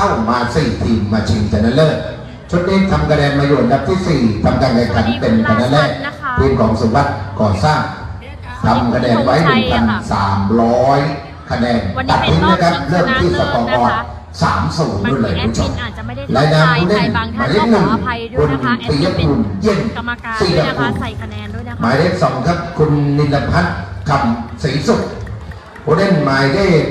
เข้ามาสี่ทีมมาชิงชนะเลิศชุดนี้ทำคะแนนมาอยู่อันดับที่สี่ทำการแข่งขันเป็นคะแนนแรกทีมของสุวัสดิ์ก่อสร้างทำคะแนนไว้หนึ่งพันสามร้อยคะแนนวันนี้ตัดเป็นทิ้งรอบนะครับชิงชเริ่มนะที่เลิสศกอนะร์คะสามศูนย์บางด้วยทีเลยแอคุณดผู้ชมิมนอาจจะไม่ได้รายเข้านามใจผู้เล่นใครบางหท่ามานยเลก็ขหขนึ่องอภัยด้คุวยณนะคะแอดปิมิยนเป็นภูมิเย็นกรรมการศรีด้วยดนะคะภูมิใส่คะแนนด้วยนะคะหมายเลขสองครับคุณนิลพัฒน์คำศรีสุขผู้เล่นหมายเลข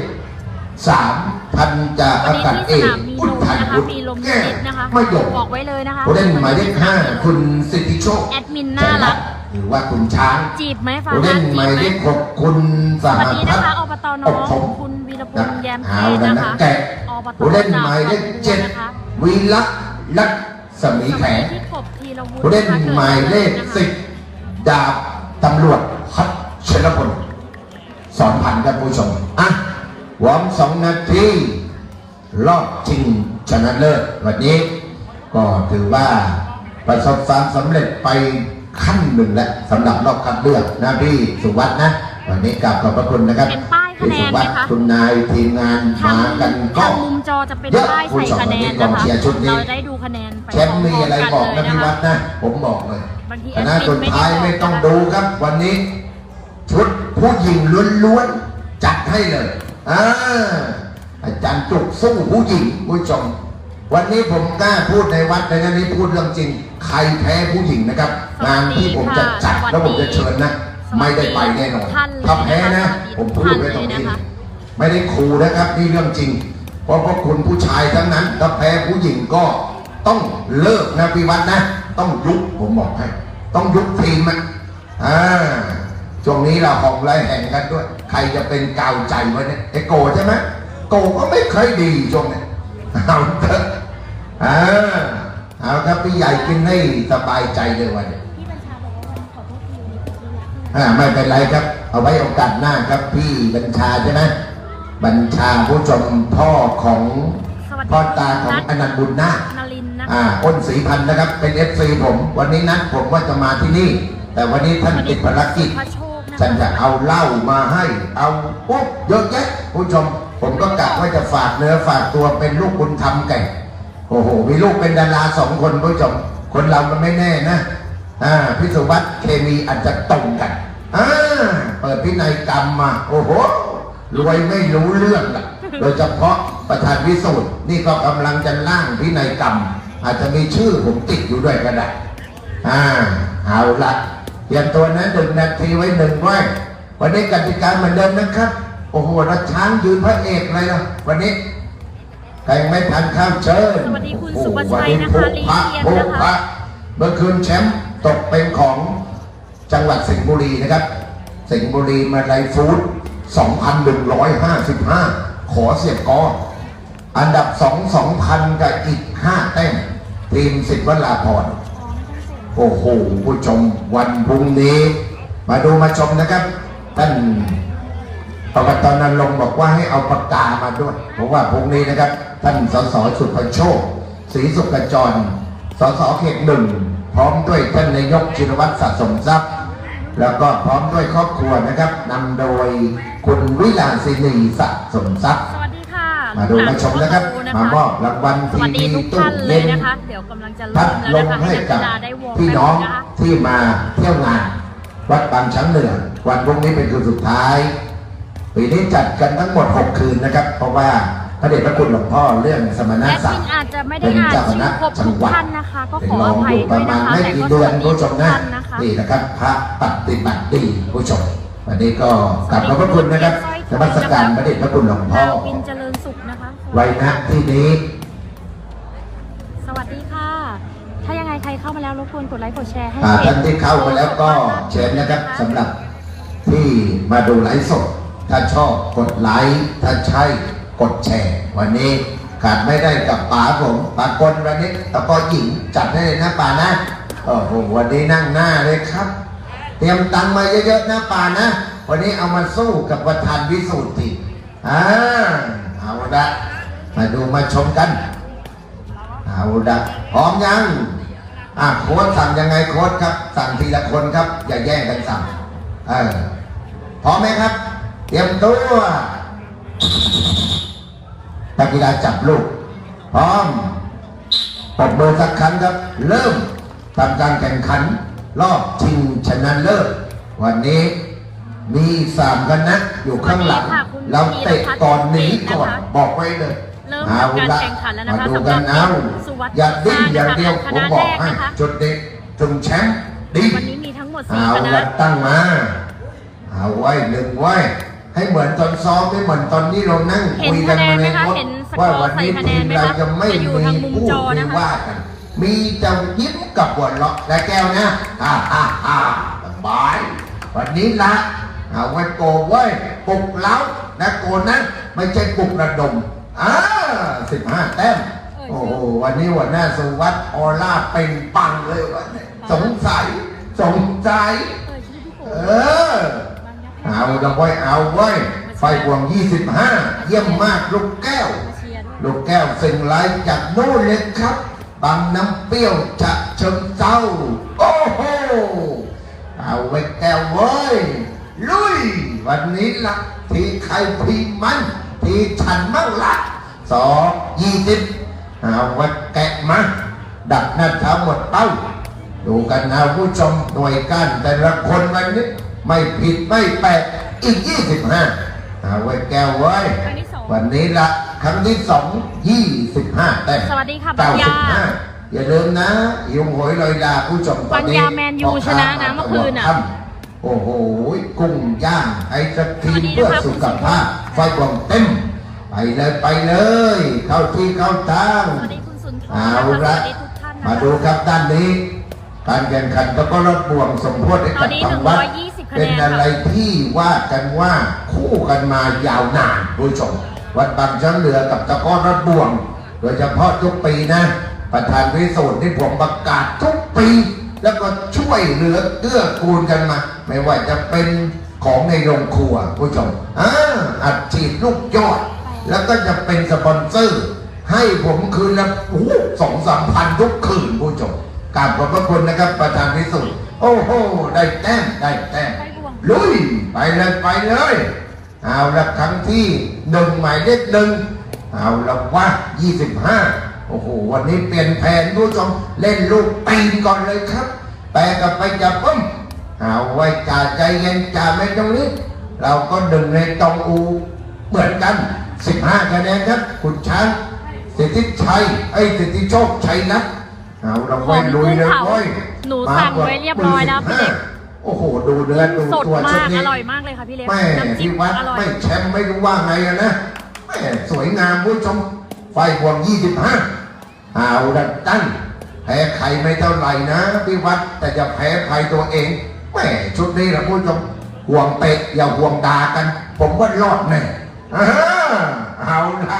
สามพันจ่าวัอานนี้กาศที่เอสกนามมีอุลมทัยนะคะวุฒิมีลมแก้นิดๆนะคะไม่หยกบอกไว้เลยนะคะผู้เล่นหมายเลขห้าคุณสิทธิโชคแอดมินน่ารักหรือว่าคุณช้างจีบไหมฟ้าผู้เล่นจีบหมายไหมเลขหกคุณสสหวัสดีพันะฒน์คะอบตน้ออบงผมคุณวีรพนะลแย้มเทเอาศแล้วนะนะคะแกะอบตผู้เล่นหมายเลขเจ็ดนะคะวีลักษณ์ลักษณ์สมีแขงที่กบธีรวุฒิผู้เล่นนะคะหมายเลขสิบดาบตำรวจพัชชรพลสอนพันธ์ครับผู้ชมอะ วอร์มสองนาทีรอบชิงชนะเลิศวันนี้ ก็ถือว่าประสบความสำเร็จไปขั้นหนึ่งแล้วสำหรับรอบคัดเลือกนะพี่สุวัสด์นะ วันนี้กราบขอบพระคุณนะครับเป็นป้ายคะพี่แนสุนไหมวัสด์คะคุณนายทีมงานทางมากันก็ ทางมุมจอจะเป็นเยอะป้ายผู้ใส่ชมคะแนนวันนี้กอนะงคะ เชียร์ชุดนี้ เราได้ดูคะแนนไปแชมป์มีอะไรบอกนะพร้พี่มๆวักัดนเลยนะ ผมบอกเลยบางทีคณะแอดมินสุดท้ายไม่ไม่ได้บอกต้องนะคะดูครับ วันนี้ ชุดผู้หญิงล้วนๆจัดให้เลย อ่าอาจารย์จุกสู้ผู้หญิงผู้ชมวันนี้ผมกล้าพูดในวัดในนั้นนี้พูดเรื่องจริง ใครแพ้ผู้หญิงนะครับ งานที่ผมจะจัดแล้วผมจะเชิญนะไม่ได้ไปแน่นอนถ้าแพ้นะ ผมพูดไว้ตรงนี้ไม่ได้ขู่นะครับนี่เรื่องจริง เพราะพวกคุณผู้ชายทั้งนั้นถ้าแพ้ผู้หญิงก็ต้องเลิกนะพี่วัดนะ ต้องยุบผมบอกให้ ต้องยุบทีมอะอ่าช่วงนี้เราของไรแห่งกันด้วย ใครจะเป็นกาวใจไว้เนี่ยไอ้โกใช่ไหมโกก็ไม่เคยดีช่วงนี้เอาเถอะอ่าเอาครับพี่ใหญ่กินให้สบายใจเลยวันนี้พี่บัญชาบอกว่าวันขอโทษทีวันนี้ขอโทษนะอ่าไม่เป็นไรครับ เอาไว้โอกาสหน้าครับพี่บัญชาใช่ไหมบัญชาผู้ชมพ่อของสวัสดีพ่อตาของอนันต์บุญนาคนารินทร์นะอ่าคะอ้นศรีพันธ์นะครับ เป็นเอฟซีผม วันนี้นัดผมว่าจะมาที่นี่ แต่วันนี้ท่านติดภารกิจพระโชคนะ ฉันจะเอาเหล้ามาให้ เอาปุ๊บเยอะแยะผู้ชม ผมก็กะว่าจะฝากเนื้อฝากตัวเป็นลูกบุญธรรมแก่โอ้โหมีลูกเป็นดาราสองคนผู้ชม คนเรามันไม่แน่นะอ่าพิสุวัตเคมีอาจจะตรงกันอ่าเปิดพินัยกรรมมา โอ้โหรวยไม่รู้เรื่องละโดยเฉพาะประธานวิสูตรนี่ก็กำลังจะล่างพินัยกรรม อาจจะมีชื่อผมติดอยู่ด้วยก็ได้อ่าเอาละ เตรียมตัวนะหนึ่งนาทีไว้หนึ่งไว้ วันนี้กติกาเหมือนเดิมนะครับ โอ้โหรัช้างยืนพระเอกเลยนะวันนี้ใครไม่ทันข้ามเชิญสวัสดีคุณโอ้โหสุภชัยนะคะวันนี้ลีพระเทียนพระนะคะพระเมื่อคืนแชมป์ตกเป็นของจังหวัดสิงห์บุรีนะครับ สิงห์บุรีมาไลฟูด2,155 ขอเสียบกออันดับ 2 2,000 กับอีก 5 แต้มทีมสิทธิ์วลาพร โอ้โหผู้ชมวันพรุ่งนี้ มาดูมาชมนะครับ ท่านอบตนันลงค์บอกว่าให้เอาปากกามาด้วยเพราะว่าพรุ่งนี้นะครับ ท่านสสสุภโชคศรีสุขจรสสเขตหนึ่งพร้อมด้วยท่านนายกชินวัตรสะสมทรัพย์ แล้วก็พร้อมด้วยครอบครัวนะครับนำโดยคุณวิลาสินีสะสมทรัพย์ มาดูมาชมนะครับหลมานโตมอบรางวัลสทีวัสดีวีทุกตู้ท่านเลเย็ยนนะคะเดี๋ยวกำลังจะพัเริ่ดมลแล้วมนะคะให้ให้นักกับกีฬาได้วอร์มพี่น้องแป๊บนะคะที่มาเที่ยวงาน วัดบางช้างเหนือวันพรุ่งนี้เป็นคืนสุดท้ายปีนี้จัดกันทั้งหมด 6 คืนนะครับ เพราะว่าพระเดชพระคุณหลวงพ่อเรื่องสมณแอดศักมินดิ์อาจจะไม่ได้เป็นอ่านเจ้าคชื่อณะครบจัทุงกหวัดท่านนะคะก็เป็นขอรอองภัอยยู่ปด้วระยมานะณคะไม่แต่กี่ก็เดืสอนวัสดีผู้ชทุมกนะท่านนะคะนี่นะครับ พระปฏิบัติดีผู้ชมวันนี้ก็กลับขอบพระคุณนะครับนมัสการพระเดชพระคุณหลวงพ่อ ไว้นะที่นี้สวัสดีค่ะ ถ้ายังไงใครเข้ามาแล้วรบกวนกดไลค์กดแชร์ให้อ่าเพจท่านที่เข้ามาแล้วก็เชิญนะครับสำหรับที่มาดูไลฟ์สดถ้าชอบกดไลค์ถ้าใช่กดแชร์วันนี้ขาดไม่ได้กับป๋าผมป๋ากลวันนี้ตะกอหญิงจัดให้เลยนะป๋านะโอ้โหวันนี้นั่งหน้าเลยครับ เตรียมตังค์มาเยอะๆนะป๋านะ วันนี้เอามาสู้กับประธานวิสูตรทีอ่าเอาละ มาดูมาชมกันเอาละพร้อมยังอะโค้ดสั่งยังไงโค้ดครับ สั่งทีละคนครับ อย่าแย่งกันสั่งเออพร้อมไหมครับ เตรียมตัวนักกีฬาจับลูก พร้อมปรบมือสักครั้งครับ เริ่มทำการแข่งขัน รอบชิงชนะเลิศวันนี้มีสามคณะอยู่ข้างหลังวันนี้ค่ะคุณเราเตะก่อนหนีก่อนธีรพัฒน์บอกไว้เลย เริ่มเอาทำการละแข่งขันแล้วนะคะมาดูสำหกัรันบเอาสุวัสดิ์อย่าดิ้นอย่างเดียวคผมณะบอกแรกให้นะคะจุดเด็กถึงแชมป์ดิ้นวันนี้มีทั้งหมดสี่เอาคณะละตั้งมาเอาไว้หนึ่งไว้ให้เหมือนตอนซ้อมไม่เหมือนตอนนี้เรานั่งเห็นคุยกันมาในคะแนนไหมคะรถเห็นสกอร์ว่าวันนี้ใส่คะแนทีนมไหมเราคะจะไม่จะอยู่มีทางมุมพูดจอไม่นะคะว่ากันมีแต่ยิ้มกับหัวเราะและแก้วนะฮ่าฮ่าฮ่าสบาย วันนี้ละเอาไว้โกไว้ปลุกเล้านะโกนะไม่ใช่ปลุกระดม อ่าสิบห้าแต้ม โอ้โห วันนี้หัวหน้าสุวัสดิ์ออร่าเป็นปังเลยวันนี้สงสัย สงสัย เออชื่อพี่โกเออเอาละไว้ยเอาไว้ยไฟห่วง25เยี่ยมมากลูกแก้วมาเชียร์ด้วยลูกแก้วสิ่งไรจากโน่นเลยครับ บางน้ำเปรี้ยวจะเชิงเจ้า โอ้โห เอาไว้แก้วเว้ย ลุย วันนี้ละทีใครพีมัน ทีฉันมั่งละสองยี่สิบเอาไว้แกะมาดักหน้าเท้าหมดเป้าดูกันนะผู้ชมหน่วยการแต่ละคนวันนี้ไม่ผิดไม่แปลกอีก25เอาไว้แก้วไว้ครั้งที่สองวันนี้ละครั้งที่สองยี่สิบห้าแต้มสวัสดีค่ะปัญญา95อย่าลืมนะยุงหอยลอยดาผู้ชมตอนนี้ปัญญาแมนยูชนะนะเมื่อคืนน่ะ โอ้โหกุ้งย่างไอศครีมสวัสดีนะคะเพื่อสุขภาพไฟกล่องเต็ม ไปเลยไปเลย เข้าที่เข้าทางสวัสดีคุณสุนทรเอานะคะสละวัสดีทุกท่านนะคะมาดูครับด้านนี้การแข่งขันตะกร้อรถบ่วงสมโพธิให้ตอกันบนี้ทางวัด120คะแนนเป็นอะไรที่ว่ากันว่าคู่กันมายาวนานผู้ชมวัดบางช้างเหลือกับตะกร้อรถบ่วง โดยเฉพาะทุกปีนะ ประธานวิสูตรที่ผมประกาศทุกปี แล้วก็ช่วยเหลือเกื้อกูลกันมา ไม่ว่าจะเป็นของในโรงครัวผู้ชมอ่าอัดฉีดลูกยอด แล้วก็จะเป็นสปอนเซอร์ ให้ผมคืนละโอ้โหสองสามพันทุกคืนผู้ชมกราบขอบพระคุณนะครับประธานวิสุทธิ์โอ้โห ได้แต้มได้แต้มไปบวงลุย ไปเลยไปเลย เอาละครั้งที่หนึ่งหมายเลขหนึ่งเอาละว่ายี่สิบห้า โอ้โห วันนี้เปลี่ยนแผนผู้ชมเล่นลูกตีนก่อนเลยครับ แปลกลับไปจับปุ้มเอาไว้จ่าใจเย็นจ่าไม่ต้องรีบเราก็ดึงในตองอูเหมือนกัน 15คะแนนครับคุณช้างสิทธิชัยไอ้ยสิทธิโชคชัยนะเอาเราไว้ลุยเลยเว้ยหนูสั่งไว้เรียบร้อยแล้วพี่เล็กโอ้โห ดูเนื้อดูสดตัวมาชุดกนี้อร่อยมากเลยค่ะพี่เล็กแม่น้ำจิ้ที่มวัดอร่อยไม่แชมป์ไม่รู้ว่าไงอะนะแม่สวยงามผู้ชม ไฟห่วง25เอาดันตั้งแพ้ใครไม่เท่าไหร่นะพี่วัดแต่จะแพ้ใครตัวเองแม่ชุดนี้นะผู้ชมห่วงเตะอย่าห่วงด่ากัน ผมว่ารอดแน่เอาละ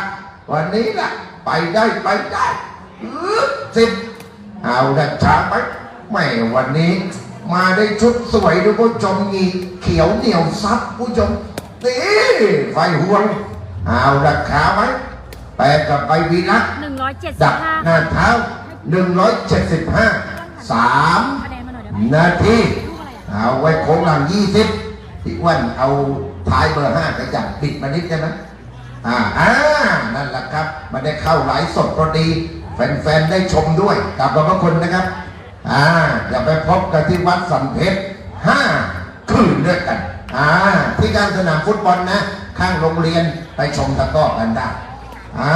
วันนี้ละไปได้ไปได้อื้อสิบเอาละช้าไปแม่วันนี้ มาได้ชุดสวยดูผู้ชมงีเขียวเหนียวซับผู้ชมนี่ไฟห่วงเอาละขาไว้ แปลกลับไปวีรักหนึ่งร้อยเจ็ดสิดับกห้าหน้าเท้า175 3คะแนนมาหน่อยได้ไหมนาทีลูกอะไรอะเอาไว้โค้งหลัง20พี่อ้วันเอาท้ายเบอร์5กระจับปิดมานิดได้ไหมอ่าอ่านั่นแหละครับ มันได้เข้าหลายสดพอดี แฟนๆได้ชมด้วยกลับขอบพระคุณนะครับ อ่าอย่าไปพบกันที่วัดสัมเพชรห้าคืนด้วยกัน อ่า ที่การสนามฟุตบอลนะ ข้างโรงเรียนไปชมตะกร้อกันได้ อ่า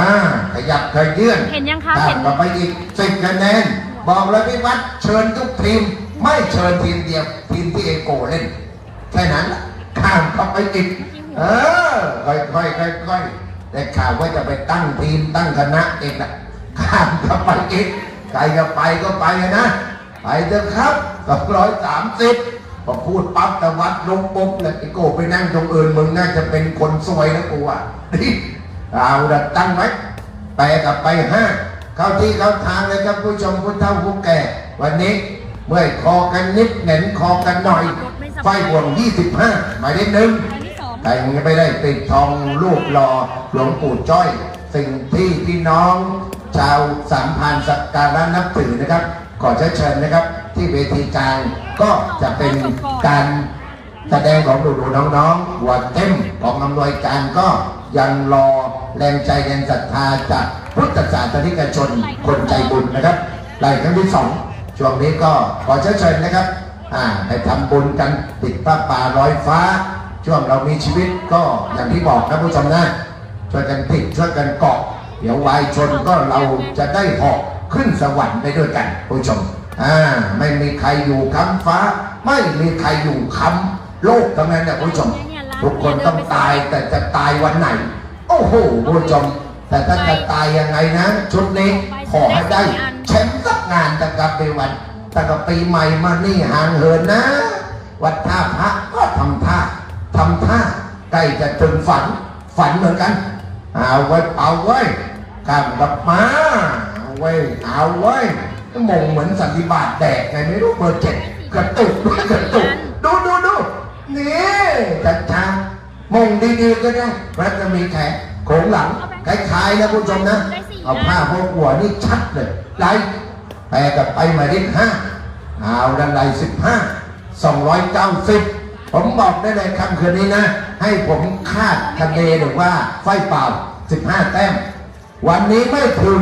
ขยับขยื่นเห็นยังคะตาเห็มนต่อไปอีกสิบคะแนน บอกเลยพี่วัดเชิญทุกทีม ไม่เชิญทีมเดียวทีมที่เอโกเล่นแค่นั้นละข้ามเข้าไปอีกเออค่อยๆค่อยๆได้ข่าวว่าจะไปตั้งทีมตั้งคณะเองนะข้ามเข้าไปอีกใครจะไปก็ไปนะไปเถอะครับสองร้อยสามสิบพอพูดปั๊บตะวัดลงปุ๊บเลยไอ้โกไปนั่งตรงอื่นมึงน่าจะเป็นคนซวยนะกูอะนี่ เอาดัดตั้งไว้แปลกลับไปห้าเข้าที่เข้าทางเลยครับผู้ชมผู้เฒ่าผู้แก่ วันนี้เมื่อยคอกันนิดเหน็นคอกันหน่อย ไฟห่วง 25หมายเลขหนึ่งครั้งที่สองแต่งไม่ได้ปิดทองรูปหล่อหลวงปู่จ้อย สิ่งที่พี่น้อง ชาวสามพันสักการะนับถือนะครับ ขอเชิญเชิญนะครับ ที่เวทีกลางก็จะเป็นการแสดงของดูดูๆน้องๆหัวเต็มของอำนวยการก็ยังรอ แรงใจแรงศรัทธาจากพุทธศาสนิกชนคนใจบุญนะครับรายครั้งที่สองช่วงนี้ก็ขอเชิญเชิญนะครับอ่าไปทำบุญกันติดผ้าป่าลอยฟ้า ช่วงเรามีชีวิตก็อย่างที่บอกนะผู้ชมนะช่วยกันติดช่วยกันเกาะ เดี๋ยววายชนก็เราจะได้เหอกขึ้นสวรรค์ไปด้วยกันผู้ชมอ่าไม่มีใครอยู่ค้ำฟ้า ไม่มีใครอยู่ค้ำโลกทั้งนั้นนะผู้ชมทุกคนต้องตายแต่จะตายวันไหนโอ้โหผู้ชมแต่ถ้าจะตายยังไงนะ ชุดนี้ขอให้ได้แชมป์สักงานตั้งแต่ปีวันตั้งแต่ปีใหม่มานี่ห่างเหินนะ วัดท่าพระก็ทำท่าทำท่าใกล้จะถึงฝัน ฝันเหมือนกันเอาไว้เอาไว้กำกับมาเอาไว้เอาไว้มงเหมือนสันติบาตแดกไงไม่รู้เบอร์เจ็ดกระตุกกระตุกดูดูดูนี่จัดช้า มงดีๆก็ได้รัฐมีแขกโขงหลังคล้ายๆนะผู้ชมนะ เอาผ้าพวกหัวนี่ชัดเลยไล่แปลกับไปหมายเลขห้าเอาดันไลสิบห้าสองร้อยเก้าสิบผมบอกได้เลยคำคืนนี้นะ ให้ผมคาดคะเนหรือว่าไฟเปล่าสิบห้าแต้ม วันนี้ไม่ถึง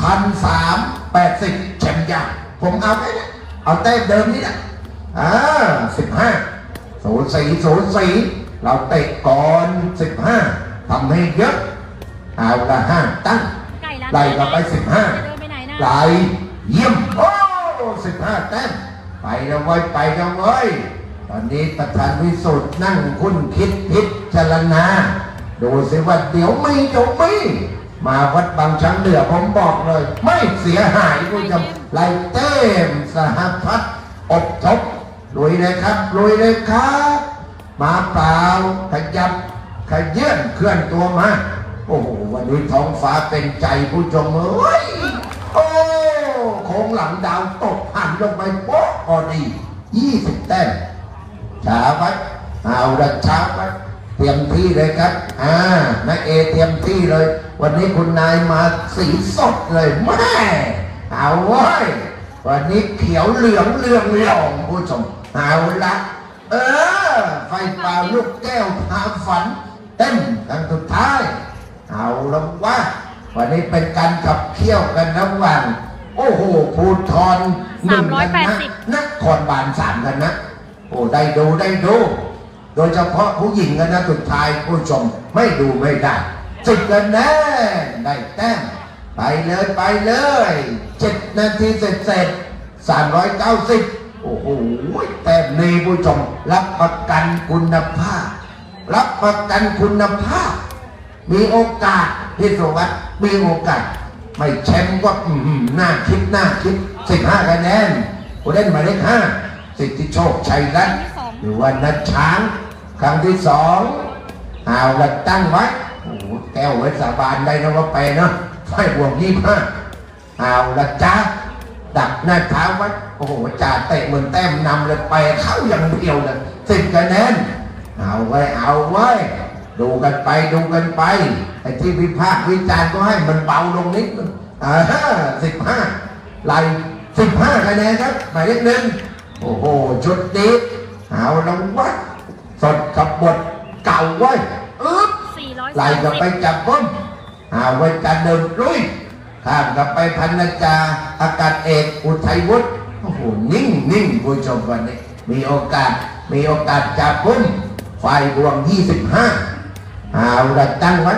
พันสามแปดสิบแชมป์ยากผมเอาไปนะเอาแต้มเดิมนี่แหละอ่าสิบห้าศูนย์สี่ศูนย์สี่ เราเตะก่อนสิบห้าทำให้เยอะเอาละห้าตั้งไก่ร้านไล่ก็ไปสิบห้าจะเดินไปไหนนะไล่เยี่ยมโอ้สิบห้าแต้มไปแล้วไว้ยไปแล้วเว้ยตอนนี้ประธานวิสุทธ์นั่งคุ้นคิดพิจารณาดูสิว่าเดี๋ยวมีเดี๋ยวมีมาวัดบางช้างเหนือผมบอกเลย ไม่เสียหายคุณผู้ชมไล่เต็มสหพัฒน์อบทบลุยเลยครับลุยเลยครับ มาเปล่าขยับขยื่นเคลื่อนตัวมา โอ้โห วันนี้ท้องฟ้าเป็นใจผู้ชมเอ้ย โอ้โค้งหลังดาวตกหันลงไปโป๊ะพอดียี่สิบแต้มช้าไว้เอาละช้าไว้เตรียมที่เลยครับ อ่านาเอเตรียมที่เลย วันนี้คุณนายมาสีสดเลยแม่เอาไว้ยวันนี้เขียวเหลืองเรืองรองผู้ชมเอาละเออ ไฟเปล่าลูกแก้วพาฝัน เต้นครั้งสุดท้าย เอาละว่าวันนี้เป็นการขับเคี่ยวกันระหว่างโอ้โหภูทรหนึ่งกันนะนครบาลสามกันนะโอ้ได้ดูได้ดู โดยเฉพาะผู้หญิงกันนะสุดท้ายผู้ชมไม่ดูไม่ได้สิบกันแน่ได้แต้มไปเลยไปเลยเจ็ดนาทีเสร็จเสร็จสามร้อยเก้าสิบ โอ้โหแต้มนี้ผู้ชมรับประกันคุณภาพ รับประกันคุณภาพ มีโอกาสที่สวัสดีโอกาส ไม่แชมป์ก็หน่าคิดหน่าคิดสิบห้าคะแนนผู้เล่นหมายเลขห้าสิทธิโชคชัยรัตน์หรือว่านัดช้าง ครั้งที่สองเอาละตั้งไว้โอ้โหแก้วไว้สาบานได้นะว่าไปเนาะไฟบวกยี่ห้าเอาละจ้า ดักหน้าเท้าไว้โอ้โหจ่าเตะเหมือนแต้มนำเลยไปเข้าอย่างเดียวเลยสิบคะแนนเอาไว้เอาไว้ ดูกันไปดูกันไปไอ้ที่วิพากษ์วิจารณ์ก็ให้มันเบาลงนิดนึงอ่าสิบห้าไล่สิบห้าคะแนนครับหมายเลขหนึ่งโอ้โหชุดนี้เอาละวะสดกับบทเก่าไว้ยอึ๊บสี่ร้อยไล่กับไปจับป้มเอาไว้การเดินลุย ข้ามกับไปพันนาจาอากาศเอกอุทัยวุฒิโอ้โหนิ่งนิ่งผู้ชมวันนี้ มีโอกาสมีโอกาสจับปุ้มไฟดวงยี่สิบห้าเอาละตั้งไว้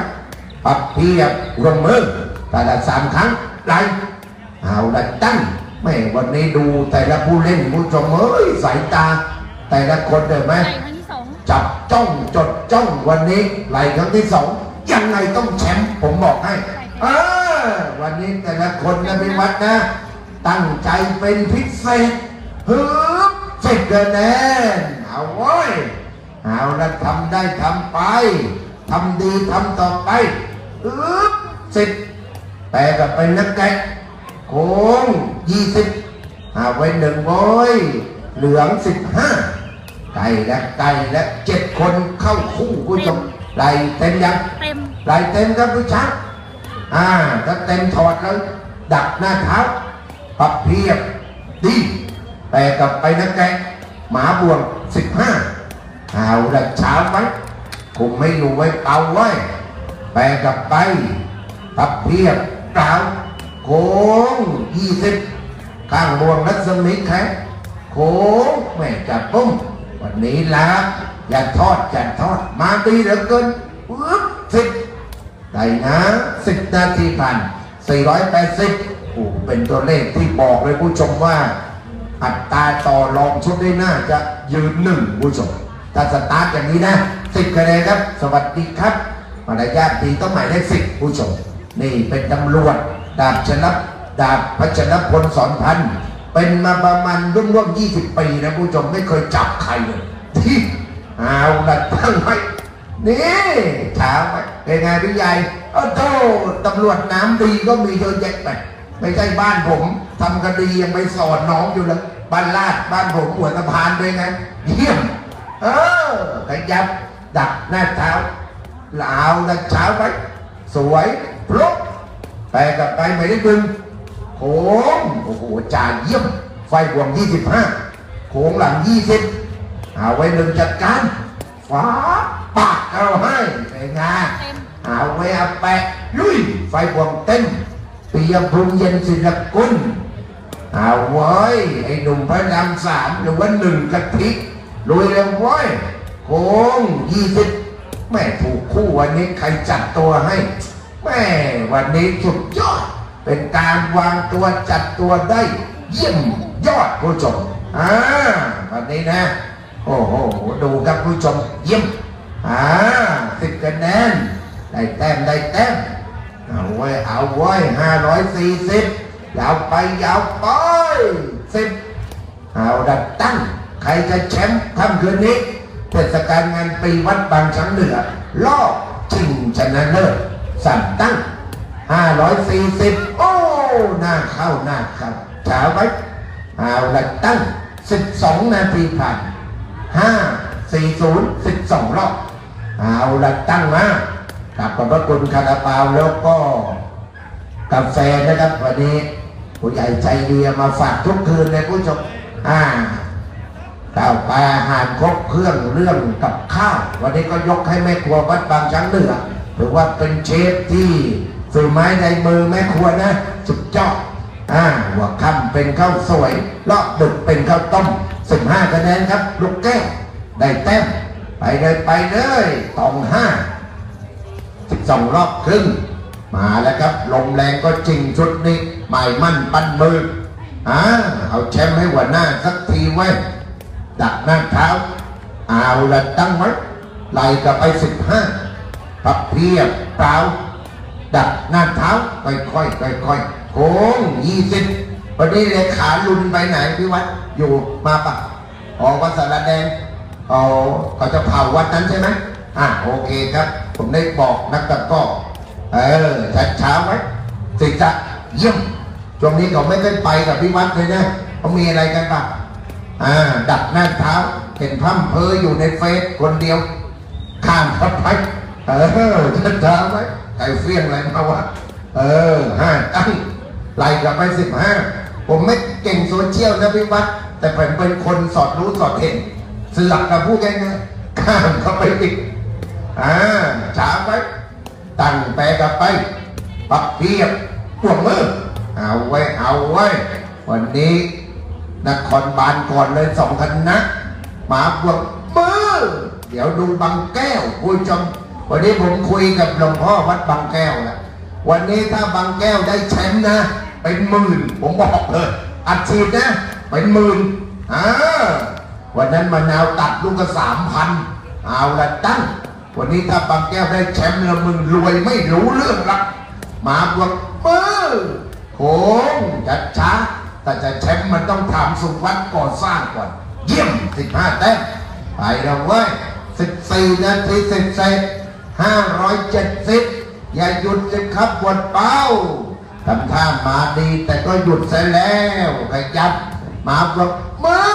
ปรับเพียบรวมมือแต่ละสามครั้งไล่เอาละตั้งไม่วันนี้ดูแต่ละผู้เล่นผู้ชมเอ้ยสายตา แต่ละคนเห็นไหมไก่ครั้งที่สองจับจ้องจดจ้องวันนี้ไหลครั้งที่สองยังไงต้องแชมป์ผมบอกให้เออ วันนี้แต่ละคนนะพิวัฒน์นะ ตั้งใจเป็นพิเศษฮึบสิบคะแนนเอาไว้ยเอาละทำได้ทำไปทำดีทำต่อไปฮึบสิบแปลกับเป็นนักแกะโค้งยี่สิบเอาไว้หนึ่งโว้ยเหลืองสิบห้าไก่และไก่และเจ็ดคนเข้าคู่ผู้ชมไล่เต็มยังเต็มไล่เต็มครับผู้ช้าง อ่าถ้าเต็มถอดแล้ว ดักหน้าเท้าปรับเพียบดี แต่กลับไปนะแกหมาบวงสิบห้าเอาละเช้าไว้คุมไม่อยู่ไว้เป่าไว้แปลกลับไปปรับเพียบกล่าวโค้งยี่สิบข้างบวงรัศมีแขโค้งแม่จับปุ้มวันนี้ละอย่าทอดอย่าทอด มาดีเหลือเกินปึ๊บสิบ ได้นะสิบนาทีผ่านสี่ร้อยแปดสิบโอ้เป็นตัวเลขที่บอกเลยผู้ชมว่า อัตราต่อรองชุดได้น่าจะยืนหนึ่งผู้ชมถ้าสตาร์ทอย่างนี้นะสิบคะแนนครับ สวัสดีครับมารยาทดีต้องหมายเลขสิบผู้ชม นี่เป็นตำรวจ ดาบชนะดาบพัชรพลสอนพันธ์เป็นมาประมาณร่วมร่วมยี่สิบปีนะผู้ชมไม่เคยจับใครเลยที่เอาละตั้งไว้ นี่ถามไว้เป็นไงพี่ใหญ่โอ้โตตำรวจน้ำดีก็มีเยอะแยะไปไม่ใช่บ้านผมทำคดียังไปสอนน้องอยู่เลยบ้านลาดบ้านผมหัวสะพานด้วยไงเยี่ยม เออขยับดักหน้าเท้าลาวหน้าเท้าไว้สวยพลุกไปกับไปไม่ได้ดึงโค้งโอ้โหจ่าเยี่ยม ไฟบวง25โค้งหลัง20เอาไว้หนึ่งจัดการฟ้า ปากเอาให้ไอ้งาเต็มเอาไว้เอาแปะลุยไฟบวงเต้นปียพรุงเย็นศิลกุลเอาไว้ยไอ้หนุ่มพระรามสามหรือว่าหนึ่งกะทิลุยแล้วไว้ยโค้งยี่สิบแม่ถูกคู่วันนี้ใครจัดตัวให้แม่วันนี้สุดยอด เป็นการวางตัวจัดตัวได้เยี่ยมยอดผู้ชมอ่าวันนี้นะ โอ้โห ดูครับผู้ชมเยี่ยม อ่าสิบคะแนน ได้แต้มได้แต้มเอาไว้เอาไว้ห้าร้อยสี่สิบยาวไปยาวไปสิบเอาดัดตั้ง ใครจะแชมป์ค่ำคืนนี้เทศกาลงานปีวัดบางช้างเหนือรอบชิงชนะเลิศสั่งตั้งห้าร้อยสี่สิบโอ้หน้าเข้าหน้าเข้าเช้าไว้เอาดัดตั้งสิบสองนาทีผ่านห้าสี่ศูนย์สิบสองรอบ เอาละตั้งมากับขอบพระคุณคาราบาวแล้วก็กาแฟนะครับวันนี้ผู้ใหญ่ใจดีเอามาฝากทุกคืนเลยผู้ชมอ่าข้าวปลาอาหารครบเครื่องเรื่องกับข้าว วันนี้ก็ยกให้แม่ครัววัดบางช้างเหนือถือว่าเป็นเชฟที่ฝีไม้ในมือแม่ครัวนะสุดยอดอ่าหัวค่ำเป็นข้าวสวยรอบดึกเป็นข้าวต้ม15คะแนนครับ ลูกแก้วได้แต้ม ไปเลยไปเลยตองห้า12รอบครึ่ง มาแล้วครับ ลมแรงก็จริงชุดนี้หมายมั่นปั้นมืออ่าเอาแชมป์ให้หัวหน้าสักทีไว้ ดักหน้าเท้า เอาละตั้งไว้ไล่กลับไป15พับเพียบเปล่าดักหน้าเท้าค่อยๆค่อยๆโค้งยี่สิบวันนี้เลยขาลุนไปไหนพี่วัดอยู่มาปะออกวัดสารแดง อ๋อเขาจะเผาวัดนั้นใช่ไหมอะโอเคครับ ผมได้บอกนักตะก้อเออชัดเช้าไหมสิจะเยี่ยมช่วงนี้เขาไม่ได้ไปกับพี่วัดเลยนะเขามีอะไรกันปะอ่าดักหน้าเท้าเห็นพร่ำเพออยู่ในเฟซคนเดียว ข้ามครับไปเออจะถาไหมใครเฟี้ยงอะไรมาวะเออห้าตั้งไล่กลับไปสิบห้าผมไม่เก่งโซเชียลนะพี่วัดแต่ผมเป็นคนสอดรู้สอดเห็น เสือกกับพูดง่ายๆข้ามเข้าไปอีกอ่าช้าไปตั้งแปลกลับไป ปักเพียบปวงมือ เอาไว้ เอาไว้ วันนี้นครบาลก่อนเลยสองคณะมาพวกมือ เดี๋ยวดูบางแก้วคุณผู้ชมวันนี้ผมคุยกับหลวงพ่อวัดบางแก้วแล้ววันนี้ถ้าบางแก้วได้แชมป์นะ เป็นหมื่น ผมบอกเลยอัดฉีดนะ เป็นหมื่นอ่า วันนั้นมะนาวตัดลูกก็สามพันเอาละตั้ง วันนี้ถ้าบางแก้วได้แชมป์แล้วมึงรวยไม่รู้เรื่องละมาพวกมือโค้งช้าช้าแต่จะแชมป์มันต้องถามสุวัสดิ์ก่อสร้างก่อน เยี่ยม15แต้มไปแล้วเว้ย14นาทีเสร็จเสร็จ570อย่าหยุดสิครับบวดเป้าทำท่ามาดีแต่ก็หยุดซะแล้วขยับมาบอกมือ